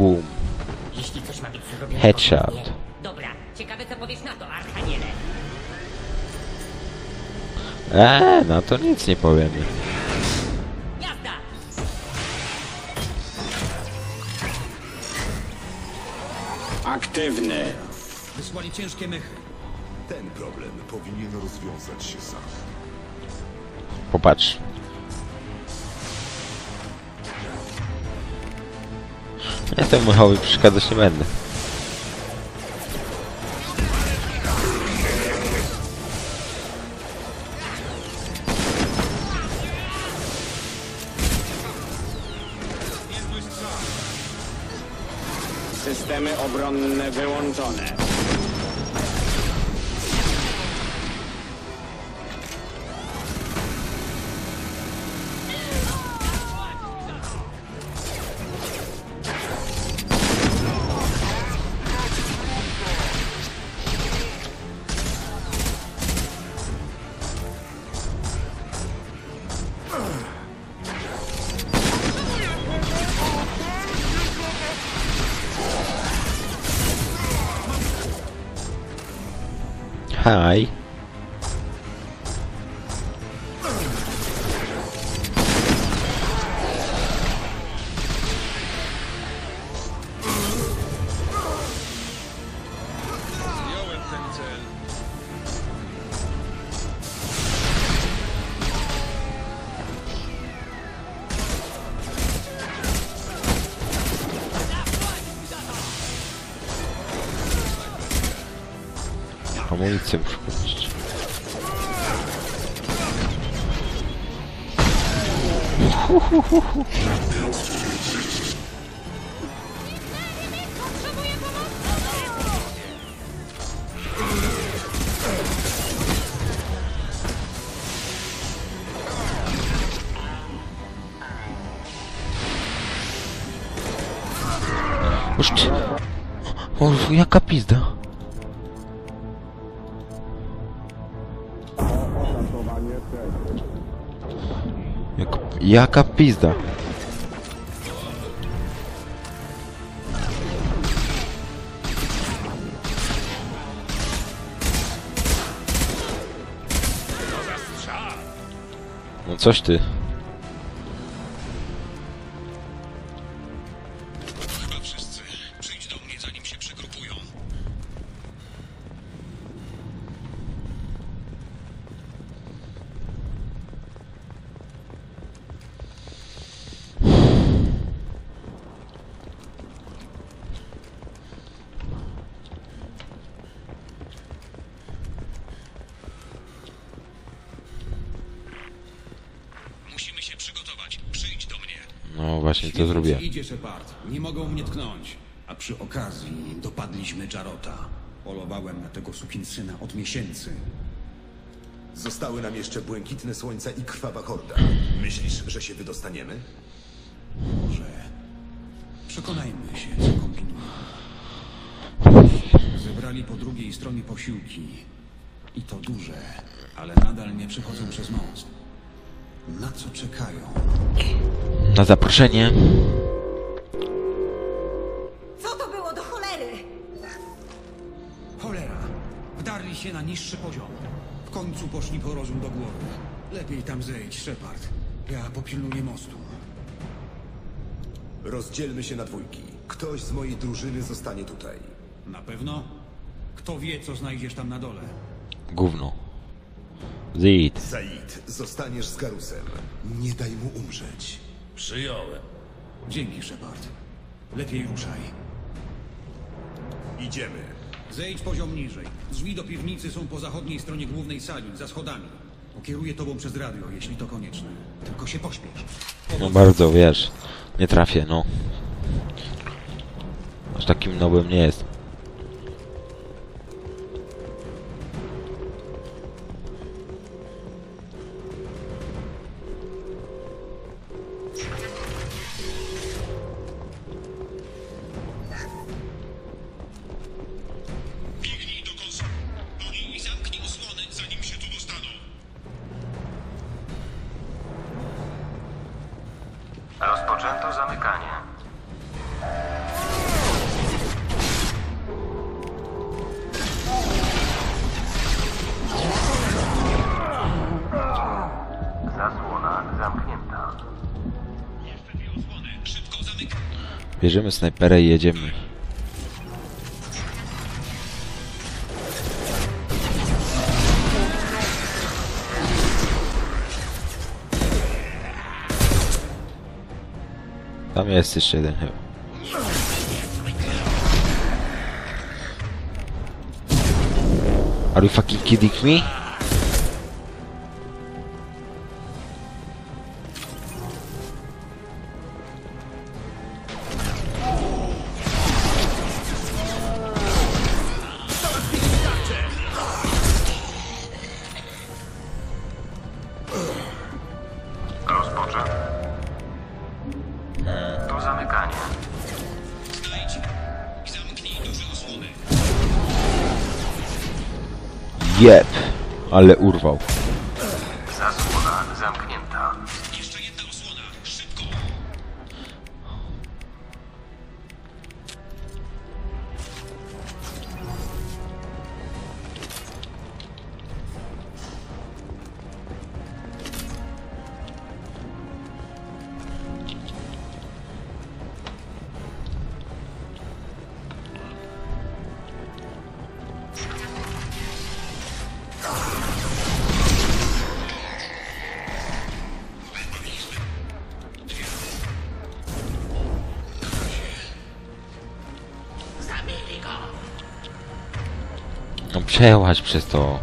Boom. Jeśli coś ma być zrobione Headshot. Dobra, ciekawe co powiesz na to, Archaniele. Eee, no to nic nie powiemy. Jazda! Aktywny. Wysłali ciężkie mechy. Ten problem powinien rozwiązać się sam. Popatrz. Ja temu Michałowi przeszkadzać nie będę. Systemy obronne wyłączone. Hi. Amunicję muszę kupić. Już. O, jaka pizda. Jaka pizda. No coś ty. Właśnie to zrobię. Idzie Shepard. Nie mogą mnie tknąć. A przy okazji dopadliśmy Jarota. Polowałem na tego sukinsyna od miesięcy. Zostały nam jeszcze błękitne słońca i krwawa horda. Myślisz, że się wydostaniemy? Może przekonajmy się, co kombinują. Zebrali po drugiej stronie posiłki. I to duże, ale nadal nie przechodzą przez most. Na co czekają? Na zaproszenie. Co to było do cholery? Cholera! Wdarli się na niższy poziom. W końcu poszli po rozum do głowy. Lepiej tam zejdź, Shepard. Ja popilnuję mostu. Rozdzielmy się na dwójki. Ktoś z mojej drużyny zostanie tutaj. Na pewno? Kto wie, co znajdziesz tam na dole? Gówno. Zid. Zaid, zostaniesz z Garusem. Nie daj mu umrzeć. Przyjąłem. Dzięki, Shepard. Lepiej ruszaj. Idziemy. Zejdź poziom niżej. Drzwi do piwnicy są po zachodniej stronie głównej sali, za schodami. Pokieruję tobą przez radio, jeśli to konieczne. Tylko się pośpiesz. No bardzo, wiesz. Nie trafię, no. Aż takim nobym nie jest. Rozpoczęto zamykanie. Zasłona zamknięta. Bierzemy snajperę i jedziemy. Tam jest jeszcze jeden chyba. Are you fucking kidding me? Zamykanie. Jeb, ale urwał. Przełaź przez to.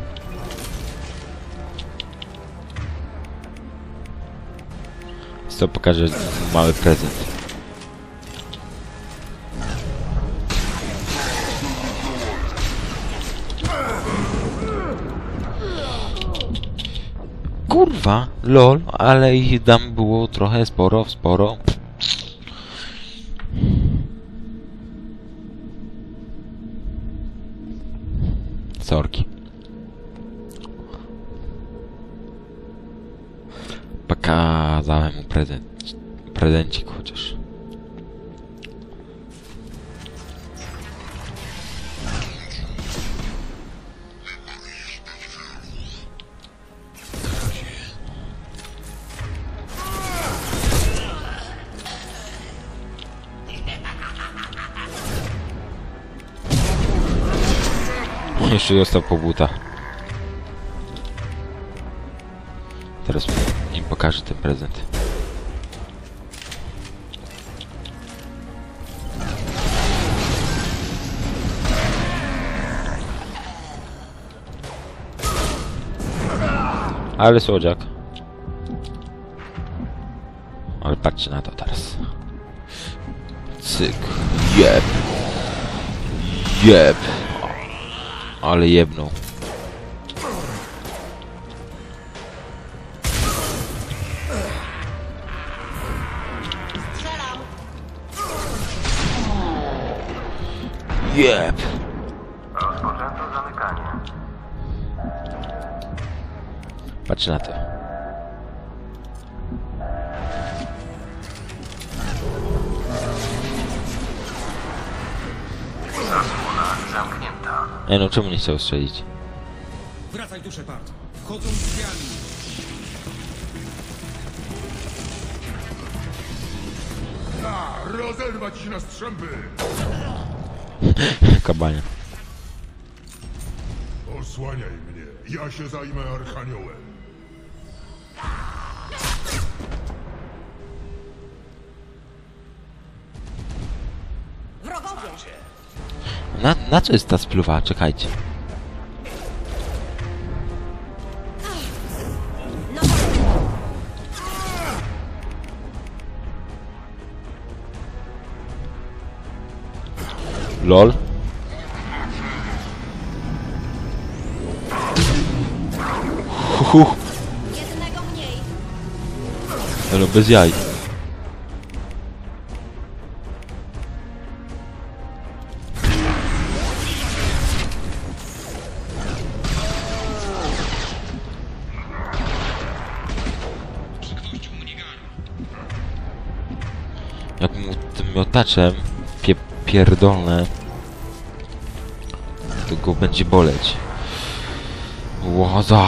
Co pokażę mały prezent. Kurwa, lol, ale ich tam było trochę sporo, sporo. Sorki. Pokazałem mu prezent. Prezencik chociaż. Jeszcze dostał po buta. Teraz im pokażę ten prezent. Ale słodziak. Ale patrzcie na to teraz. Cyk. Jeb. Jeb. Ale jebnął. Jeb. Patrz na to. Ej no czemu nie chciał strzelić? Wracaj tu, Shepard. Wchodzą drzwiami. Rozerwać się na strzępy! Kabania. Osłaniaj mnie, ja się zajmę Archaniołem. Na, co jest ta spluwa? Czekajcie. LOL. Huhu. jednego mniej. No bez jaj. miotaczem pie pierdolne, to go będzie boleć. Łoda!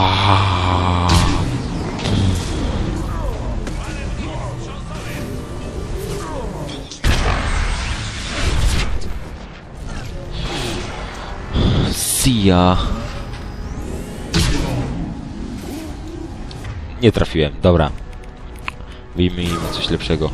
Sia. Nie trafiłem, dobra. Wyjmijmy coś lepszego.